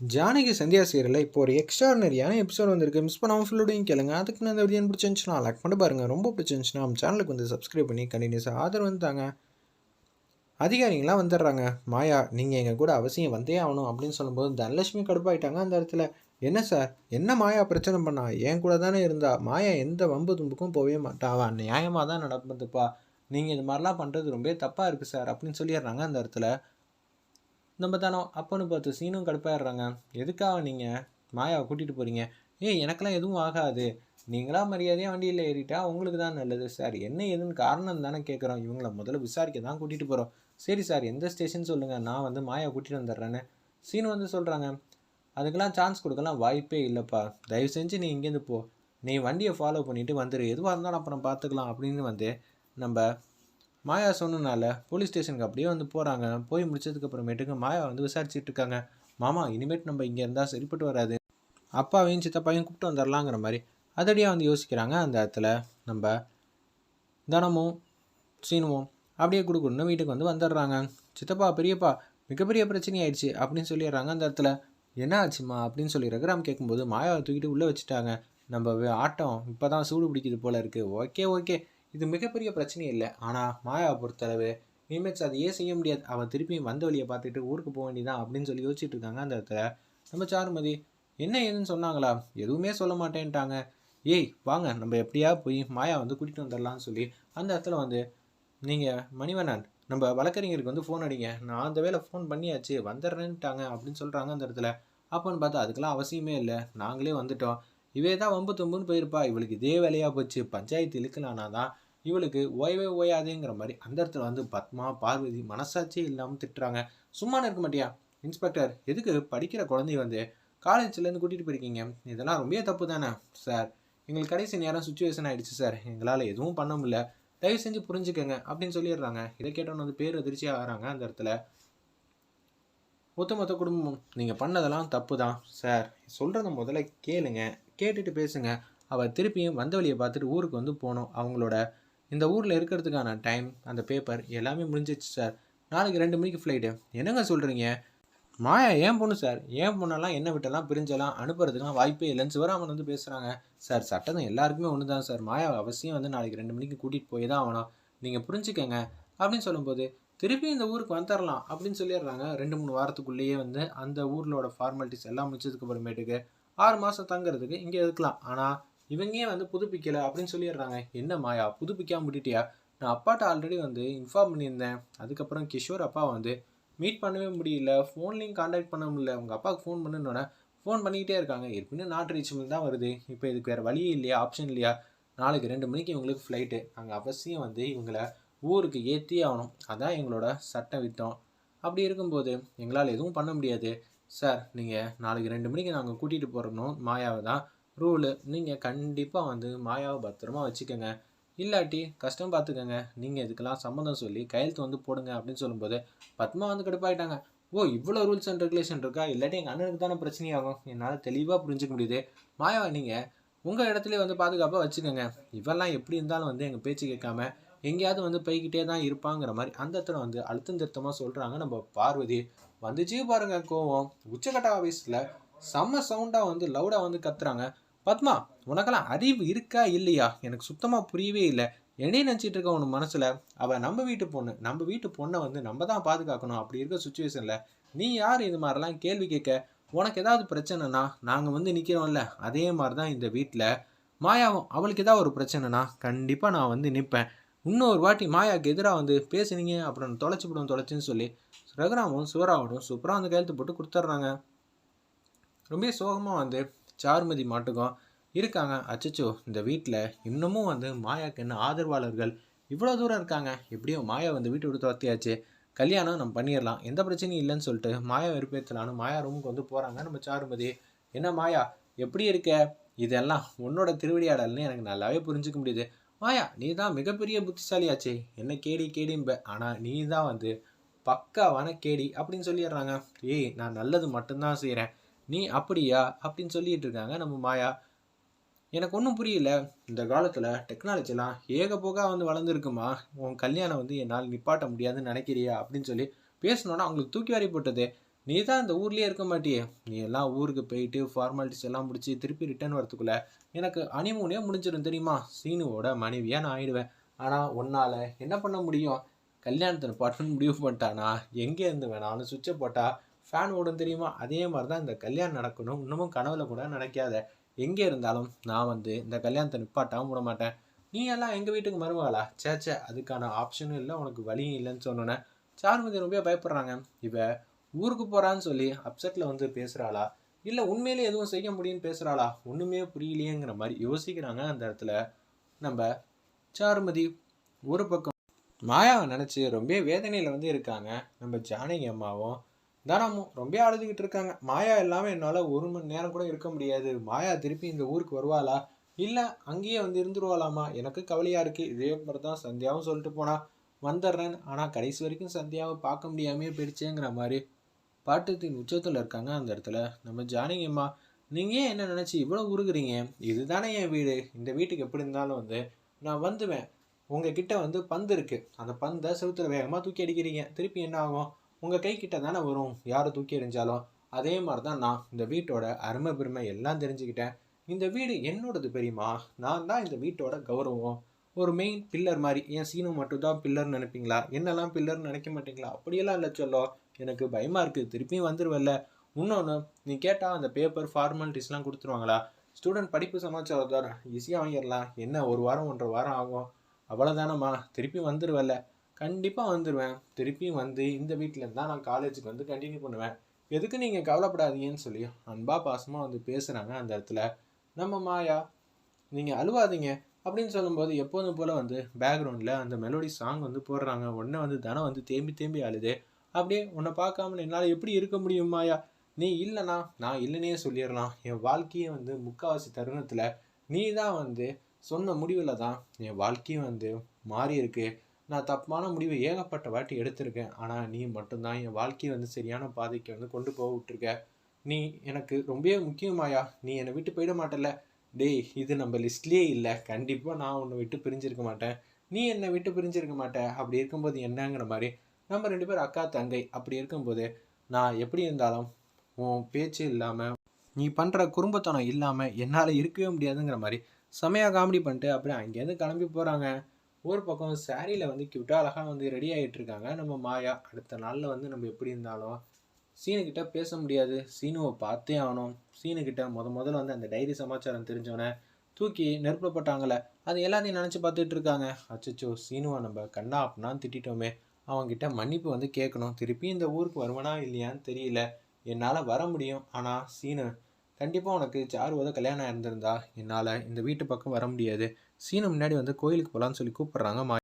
ஜானகி சந்தியா சீரியலில் இப்போ ஒரு எக்ஸ்ட்ரானரியான எபிசோட் வந்திருக்கு. மிஸ் பண்ணாமல் ஃபுல்லோடையும் கேளுங்க. அதுக்கு நான் இந்த வீடியோ பிடிச்சிருந்துச்சுன்னா லைக் பண்ணி பாருங்கள் ரொம்ப பிடிச்சிருந்துச்சுன்னா நம்ம சேனலுக்கு வந்து சப்ஸ்கிரைப் பண்ணி கண்டினியூஸாக ஆதரவு வந்துட்டாங்க அதிகாரிங்களாம் வந்துடுறாங்க. மாயா நீங்கள் எங்கள் கூட அவசியம் வந்தே ஆகணும் அப்படின்னு சொல்லும்போது தனலட்சுமி கடுப்பாயிட்டாங்க அந்த இடத்துல. என்ன சார் என்ன மாயா பிரச்சனை பண்ணா? என் கூட தானே இருந்தா? மாயா எந்த வம்பு தும்புக்கும் போகவே மாட்டா. அவன் நியாயமாக தான் நடப்பதுப்பா நீங்கள் இது மாதிரிலாம் பண்ணுறது ரொம்ப தப்பாக இருக்குது சார் அப்படின்னு சொல்லிடுறாங்க அந்த இடத்துல. நம்ம தானோ அப்போன்னு பார்த்து சீனும் கடுப்பாயிடுறாங்க. எதுக்காக நீங்கள் மாயாவை கூட்டிகிட்டு போகிறீங்க ஏய் எனக்கெல்லாம் எதுவும் ஆகாது. நீங்களா மரியாதையாக வண்டியில் ஏறிட்டா உங்களுக்கு தான் நல்லது. சார் என்ன ஏதுன்னு காரணம் தானே கேட்குறோம் இவங்களை முதல்ல விசாரிக்க தான் கூட்டிகிட்டு போகிறோம் சரி சார் எந்த ஸ்டேஷன் சொல்லுங்கள் நான் வந்து மாயாவை கூட்டிகிட்டு வந்துடுறேன்னு. சீனு வந்து சொல்கிறாங்க அதுக்கெல்லாம் சான்ஸ் கொடுக்கலாம் வாய்ப்பே இல்லைப்பா. தயவு செஞ்சு நீ இங்கேருந்து போ. நீ வண்டியை ஃபாலோ பண்ணிவிட்டு வந்துடு எதுவாக இருந்தாலும் அப்புறம் பார்த்துக்கலாம் அப்படின்னு வந்து நம்ம மாயா சொன்னனால போலீஸ் ஸ்டேஷனுக்கு அப்படியே வந்து போகிறாங்க போய் முடிச்சதுக்கு அப்புறமேட்டுக்கு மாயா வந்து விசாரிச்சுட்டு இருக்காங்க. மாமா இனிமேட் நம்ம இங்கே இருந்தால் சரிப்பட்டு வராது. அப்பாவையும் சித்தப்பாவையும் கூப்பிட்டு வந்துடலாங்கிற மாதிரி அதடியாக வந்து யோசிக்கிறாங்க அந்த இடத்துல. நம்ம தனமும் சீனுவும் அப்படியே கொடுக்கணும்னு வீட்டுக்கு வந்து வந்துடுறாங்க. சித்தப்பா பெரியப்பா மிகப்பெரிய பிரச்சனை ஆயிடுச்சு அப்படின்னு சொல்லிடுறாங்க அந்த இடத்துல. என்ன ஆச்சுமா அப்படின்னு சொல்லி ரகுராம் கேட்கும்போது மாயாவை தூக்கிட்டு உள்ளே வச்சுட்டாங்க. நம்ம ஆட்டம் இப்போ தான் சூடு பிடிக்குது போல இருக்குது ஓகே ஓகே. இது மிகப்பெரிய பிரச்சனை இல்லை. ஆனால் மாயாவை பொறுத்தளவு இனிமேட்ஸ் அதையே செய்ய முடியாது? அவள் திருப்பியும் வந்த வழியை பார்த்துட்டு ஊருக்கு போக வேண்டியதான் அப்படின்னு சொல்லி யோசிச்சுட்டு இருக்காங்க அந்த இடத்துல. நம்ம சாருமதி என்ன ஏதுன்னு சொன்னாங்களா? எதுவுமே சொல்ல மாட்டேன்ட்டாங்க. ஏய் வாங்க நம்ம எப்படியா போய் மாயா வந்து கூட்டிகிட்டு வந்துடலாம்னு சொல்லி அந்த இடத்துல வந்து நீங்கள் மணிவண்ணன் நம்ம வழக்கறிஞருக்கு வந்து ஃபோன் அடிங்க. நான் அந்த வேலை ஃபோன் பண்ணியாச்சு வந்துடுறேன்ட்டாங்க அப்படின்னு சொல்கிறாங்க அந்த இடத்துல. அப்போன்னு பார்த்தா அதுக்கெல்லாம் அவசியமே இல்லை. நாங்களே வந்துட்டோம். இவே தான் வம்பு தும்புன்னு போயிருப்பா. இவளுக்கு இதே வேலையாக போச்சு. பஞ்சாயத்து இழுக்கலானா தான் இவளுக்கு ஓயவே ஓயாதேங்கிற மாதிரி அந்த இடத்துல வந்து பத்மா பார்வதி மனசாட்சியே இல்லாமல் திட்டுறாங்க. சும்மா இருக்க மாட்டியா? இன்ஸ்பெக்டர் எதுக்கு படிக்கிற குழந்தை வந்து காலேஜ்லேருந்து கூட்டிகிட்டு போயிருக்கீங்க? இதெல்லாம் ரொம்ப தப்பு தானே சார் எங்களுக்கு கடைசி நேரம் சுச்சுவேஷன் ஆகிடுச்சு சார் எங்களால் எதுவும் பண்ண முடியல. தயவு செஞ்சு புரிஞ்சுக்கங்க அப்படின்னு சொல்லிடுறாங்க. இதை கேட்டோன்னு வந்து பேர் அதிர்ச்சியாக ஆகிறாங்க அந்த இடத்துல. ஒட்டுமொத்த குடும்பம் நீங்கள் பண்ணதெல்லாம் தப்பு தான் சார் சொல்கிறத முதல்ல கேளுங்க. கேட்டுட்டு பேசுங்க. அவள் திருப்பியும் வந்த வழியை பார்த்துட்டு ஊருக்கு வந்து போகணும் அவங்களோட இந்த ஊரில் இருக்கிறதுக்கான டைம் அந்த பேப்பர் எல்லாமே முடிஞ்சிச்சு சார் நாளைக்கு ரெண்டு மணிக்கு ஃப்ளைட்டு என்னங்க சொல்கிறீங்க மாயா ஏன் பொண்ணு சார் ஏன் பொண்ணெல்லாம் என்ன விட்டெல்லாம் பிரிஞ்செல்லாம் அனுப்புறதுக்குலாம் வாய்ப்பே இல்லைன்னு சிவராமன் வந்து பேசுகிறாங்க சார் சட்டம் எல்லாருக்குமே ஒன்று தான் சார் மாயா அவசியம் வந்து நாளைக்கு ரெண்டு மணிக்கு கூட்டிகிட்டு போய் தான் ஆகணும். நீங்கள் புரிஞ்சுக்கங்க. அப்படின்னு சொல்லும்போது திருப்பி இந்த ஊருக்கு வந்துடலாம் அப்படின்னு சொல்லிடுறாங்க. ரெண்டு மூணு வாரத்துக்குள்ளேயே வந்து அந்த ஊரில் ஃபார்மாலிட்டிஸ் எல்லாம் முடிச்சதுக்கு அப்புறமேட்டுக்கு. ஆறு மாதம் தங்குறதுக்கு இங்கே இருக்கலாம். ஆனால் இவங்க வந்து புதுப்பிக்கலை அப்படின்னு சொல்லிடுறாங்க. என்ன மாயா புதுப்பிக்காம விட்டுட்டியா? நான் அப்பாட்ட ஆல்ரெடி வந்து இன்ஃபார்ம் பண்ணியிருந்தேன். அதுக்கப்புறம் கிஷோர் அப்பா வந்து மீட் பண்ணவே முடியல. ஃபோன்லேயும் காண்டாக்ட் பண்ண முடியல. உங்கள் அப்பாவுக்கு ஃபோன் பண்ணுனோடனே ஃபோன் பண்ணிக்கிட்டே இருக்காங்க. ஏற்கனவே நாட் ரீச்சபிள் தான் வருது. இப்போ இதுக்கு வேறு வழியே இல்லையா? ஆப்ஷன் இல்லையா? நாளைக்கு ரெண்டு மணிக்கு இவங்களுக்கு ஃப்ளைட்டு நாங்கள் அவசியம் வந்து இவங்களை ஊருக்கு ஏற்றி ஆகணும். அதான் எங்களோட சட்ட வித்தம். அப்படி இருக்கும்போது எங்களால் எதுவும் பண்ண முடியாது. சார் நீங்கள் நாளைக்கு ரெண்டு மணிக்கு நாங்கள் கூட்டிகிட்டு போகிறணும் மாயாவை தான் ரூலு நீங்கள் கண்டிப்பாக வந்து மாயாவை பத்திரமா வச்சுக்கோங்க. இல்லாட்டி கஷ்டம் பார்த்துக்கோங்க நீங்கள் இதுக்கெல்லாம் சம்மந்தம் சொல்லி கையெழுத்து வந்து போடுங்க அப்படின்னு சொல்லும்போது பத்மா வந்து கடுப்பாயிட்டாங்க. ஓ இவ்வளோ ரூல்ஸ் அண்ட் ரெகுலேஷன் இருக்கா? இல்லாட்டி எங்கள் அண்ணனுக்கு தானே பிரச்சனையாகும். என்னால் தெளிவாக புரிஞ்சுக்க முடியுது. மாயாவை நீங்கள் உங்கள் இடத்துல வந்து பாதுகாப்பாக வச்சுக்கோங்க. இவெல்லாம் எப்படி இருந்தாலும் வந்து எங்கள் பேச்சு கேட்காம எங்கேயாவது வந்து போய்கிட்டே தான் இருப்பாங்கிற மாதிரி அந்த இடத்துல வந்து அழுத்தம் திருத்தமாக சொல்கிறாங்க நம்ம பார்வதி. வந்துச்சு பாருங்க கோவம். உச்சக்கட்ட ஆஃபீஸில் செம்ம சவுண்டாக வந்து லவுடாக வந்து கத்துறாங்க. பத்மா உனக்கெல்லாம் அறிவு இருக்கா இல்லையா? எனக்கு சுத்தமாக புரியவே இல்லை. என்னையும் நினச்சிட்டு இருக்க உன் மனசில் அவள் நம்ம வீட்டு பொண்ணு நம்ம வீட்டு பொண்ணை வந்து நம்ம தான் பாதுகாக்கணும் அப்படி இருக்க சுச்சுவேஷனில் நீ யார் இது மாதிரிலாம் கேள்வி கேட்க? உனக்கு ஏதாவது பிரச்சனைனா நாங்கள் வந்து நிற்கிறோம்ல அதே மாதிரி தான் இந்த வீட்டில் மாயாவும் அவளுக்கு ஏதாவது ஒரு பிரச்சனைனா கண்டிப்பாக நான் வந்து நிற்பேன் இன்னொரு வாட்டி மாயாவுக்கு எதிராக வந்து பேசுனீங்க அப்புறம் தொலைச்சி விடும் தொலைச்சின்னு சொல்லி ரகுராமும் சிவராவனும் சூப்பராக வந்து கையெழுத்து போட்டு கொடுத்துட்றாங்க. ரொம்ப சோகமாக வந்து சாருமதி மாட்டுக்கும் இருக்காங்க. அச்சச்சோ இந்த வீட்டில் இன்னமும் வந்து மாயாவுக்கு என்ன ஆதரவாளர்கள்? இவ்வளோ தூரம் இருக்காங்க. எப்படியும் மாயா வந்து வீட்டை விட்டு துரத்தியாச்சு. கல்யாணம் நம்ம பண்ணிடலாம். எந்த பிரச்சனையும் இல்லைன்னு சொல்லிட்டு மாயா வெறுப்பேற்றலான்னு மாயா ரூமுக்கு வந்து போகிறாங்க நம்ம சாருமதி. என்ன மாயா எப்படி இருக்க? இதெல்லாம் உன்னோட திருவிடியாடல்னு எனக்கு நல்லாவே புரிஞ்சுக்க முடியுது. மாயா நீ தான் மிகப்பெரிய புத்திசாலியாச்சே. என்ன கேடி கேடிம்ப. ஆனால் நீ தான் வந்து பக்காவான கேடி அப்படின்னு சொல்லிடுறாங்க. ஏய் நான் நல்லது மட்டும்தான் செய்கிறேன் நீ அப்படியா? அப்படின்னு சொல்லிட்டு இருக்காங்க நம்ம மாயா. எனக்கு ஒன்றும் புரியல. இந்த காலத்தில் டெக்னாலஜிலாம் ஏக போகா வந்து வளர்ந்துருக்குமா? உன் கல்யாணம் வந்து என்னால் நிப்பாட்ட முடியாதுன்னு நினைக்கிறியா? அப்படின்னு சொல்லி பேசணுன்னா அவங்களுக்கு தூக்கி வாரி போட்டது நீ தான் இந்த ஊர்லேயே இருக்க மாட்டியே. நீ எல்லாம் ஊருக்கு போயிட்டு ஃபார்மாலிட்டிஸ் எல்லாம் முடிச்சு திருப்பி ரிட்டர்ன் வரத்துக்குள்ளே எனக்கு அனிமூனே முடிஞ்சிடும் தெரியுமா? சீனுவோட மனைவியாக நான் ஆயிடுவேன். ஆனால் உன்னால் என்ன பண்ண முடியும்? கல்யாணத்தை பாட்டுன்னு முடிவு பண்ணிட்டானா? எங்கே இருந்து வேணாலும் சுவிட்சை போட்டால் ஃபேன் ஓடும் தெரியுமா? அதே மாதிரி தான் இந்த கல்யாணம் நடக்கணும். இன்னமும் கனவுல கூட நினைக்காத. எங்கே இருந்தாலும் நான் வந்து இந்த கல்யாணத்தை நிப்பாட்டாமல் விட மாட்டேன். நீ எல்லாம் எங்கள் வீட்டுக்கு மருமகளா? சேச்சே அதுக்கான ஆப்ஷனும் இல்லை. உனக்கு வழியும் இல்லைன்னு சொன்னோன்னே சாருமதி ரொம்ப பயப்படுறாங்க. இவ ஊருக்கு போகிறான்னு சொல்லி அப்செட்டில் வந்து பேசுகிறாளா இல்லை உண்மையிலே எதுவும் செய்ய முடியும்னு பேசுகிறாளா ஒன்றுமே புரியலையேங்கிற மாதிரி யோசிக்கிறாங்க அந்த இடத்துல. நம்ம சாருமதி ஒரு பக்கம் மாயாவை நினச்சி ரொம்ப வேதனையில் வந்து இருக்காங்க. நம்ம ஜானகி அம்மாவும் தானமும் ரொம்ப அழுதுகிட்டு இருக்காங்க. மாயா இல்லாமல் என்னால் ஒரு மணி நேரம் கூட இருக்க முடியாது. மாயா திருப்பி இந்த ஊருக்கு வருவாளா? இல்லை அங்கேயே வந்து இருந்துருவாளாமா? எனக்கு கவலையாக இருக்குது இதே மாதிரி தான் சந்தியாவும் சொல்லிட்டு போனா. வந்துடுறேன். ஆனால் கடைசி வரைக்கும் சந்தியாவை பார்க்க முடியாமையே போயிடுச்சேங்கிற மாதிரி பாட்டத்தின் உச்சத்தில் இருக்காங்க அந்த இடத்துல. நம்ம ஜானகி அம்மா நீங்கள் ஏன் என்ன நினச்சி இவ்வளோ உருகுறீங்க? இதுதானே என் வீடு. இந்த வீட்டுக்கு எப்படி இருந்தாலும் வந்து நான் வந்துவேன். உங்ககிட்ட வந்து பந்து இருக்குது அந்த பந்தை செவுத்துல வேகமாக தூக்கி அடிக்கிறீங்க. திருப்பி என்ன ஆகும்? உங்கள் கை கிட்ட தானே வரும். யாரை தூக்கி எறிஞ்சாலும். அதே மாதிரி தான் நான் இந்த வீட்டோட அருமை பெருமை எல்லாம் தெரிஞ்சுக்கிட்டேன். இந்த வீடு என்னோடது பெரியமா நான் தான் இந்த வீட்டோட கௌரவம். ஒரு மெயின் பில்லர் மாதிரி. என் சீனு மட்டும் தான் பில்லர்னு நினைப்பீங்களா? என்னெல்லாம் பில்லர்னு நினைக்க மாட்டீங்களா? அப்படியெல்லாம் இல்லை சொல்லோ. எனக்கு பயமாக இருக்குது திருப்பியும் வந்துடுவல்ல இன்னொன்று நீ கேட்டால் அந்த பேப்பர் ஃபார்மாலிட்டிஸ்லாம் கொடுத்துருவாங்களா? ஸ்டூடெண்ட் படிப்பு சமாச்சாரம் தான் ஈஸியாக வாங்கிடலாம். என்ன ஒரு வாரம் ஒன்றரை வாரம் ஆகும். அவ்வளோதானம்மா திருப்பி வந்துடுவல்ல கண்டிப்பாக வந்துடுவேன் திருப்பியும் வந்து இந்த வீட்டில் தான் நான் காலேஜுக்கு வந்து கண்டினியூ பண்ணுவேன். எதுக்கு நீங்கள் கவலைப்படாதீங்கன்னு சொல்லி அன்பா பாசமாக வந்து பேசுகிறாங்க அந்த இடத்துல. நம்ம மாயா நீங்கள் அழுவாதீங்க அப்படின்னு சொல்லும்போது எப்போதும் போல் வந்து பேக்ரவுண்டில் அந்த மெலோடி சாங் வந்து போடுறாங்க. உடனே வந்து தனம் வந்து தேம்பி தேம்பி அழுது. அப்படியே உன்னை பார்க்காம என்னால் எப்படி இருக்க முடியும் மாயா? நீ இல்லைனா நான் இல்லைனே சொல்லிடலாம். என் வாழ்க்கையை வந்து முக்கால்வாசி தருணத்தில் நீ தான் வந்து சொன்ன முடிவில் தான் என் வாழ்க்கையும் வந்து மாறி இருக்கு. நான் தப்பான முடிவை ஏகப்பட்ட வாட்டி எடுத்திருக்கேன். ஆனால் நீ மட்டும்தான் என் வாழ்க்கையை வந்து சரியான பாதைக்கு வந்து கொண்டு போக விட்டுருக்க. நீ எனக்கு ரொம்பவே முக்கியமாயா நீ என்னை விட்டு போயிட மாட்டல டேய் இது நம்ம லிஸ்ட்லேயே இல்லை. கண்டிப்பாக நான் உன்னை விட்டு பிரிஞ்சிருக்க மாட்டேன். நீ என்னை விட்டு பிரிஞ்சிருக்க மாட்டேன் அப்படி இருக்கும்போது என்னங்கிற மாதிரி நம்ம ரெண்டு பேரும் அக்கா தங்கை அப்படி இருக்கும்போது நான் எப்படி இருந்தாலும் உன் பேச்சு இல்லாமல் நீ பண்ணுற குறும்பத்தனம் இல்லாமல் என்னால் இருக்கவே முடியாதுங்கிற மாதிரி செமையாக காமெடி பண்ணிட்டு அப்படியே அங்கேருந்து கிளம்பி போகிறாங்க ஒரு பக்கம் சாரியில் வந்து கியூட்டாக அழகாக வந்து ரெடி ஆகிட்டு இருக்காங்க. நம்ம மாயா அடுத்த நாளில் வந்து நம்ம எப்படி இருந்தாலும் சீனுக்கிட்ட பேச முடியாது. சீனுவை பார்த்தே ஆகணும். சீனுக்கிட்ட முத முதல்ல வந்து அந்த டைரி சமாச்சாரம் தெரிஞ்சவனே தூக்கி நெருப்பில் போட்டாங்களே அது எல்லாத்தையும் நினச்சி பார்த்துட்டு இருக்காங்க. அச்சச்சோ சீனுவை நம்ம கண்ணா அப்படின்னா திட்டிட்டோமே. அவங்ககிட்ட மன்னிப்பு வந்து கேட்கணும். திருப்பி இந்த ஊருக்கு வருவனா இல்லையான்னு தெரியல. என்னால் வர முடியும். ஆனால் சீனு கண்டிப்பாக உனக்கு சாருவதை கல்யாணம் இருந்திருந்தா என்னால் இந்த வீட்டு பக்கம் வர முடியாது. சீனு முன்னாடி வந்து கோயிலுக்கு போகலான்னு சொல்லி கூப்பிட்றாங்க மா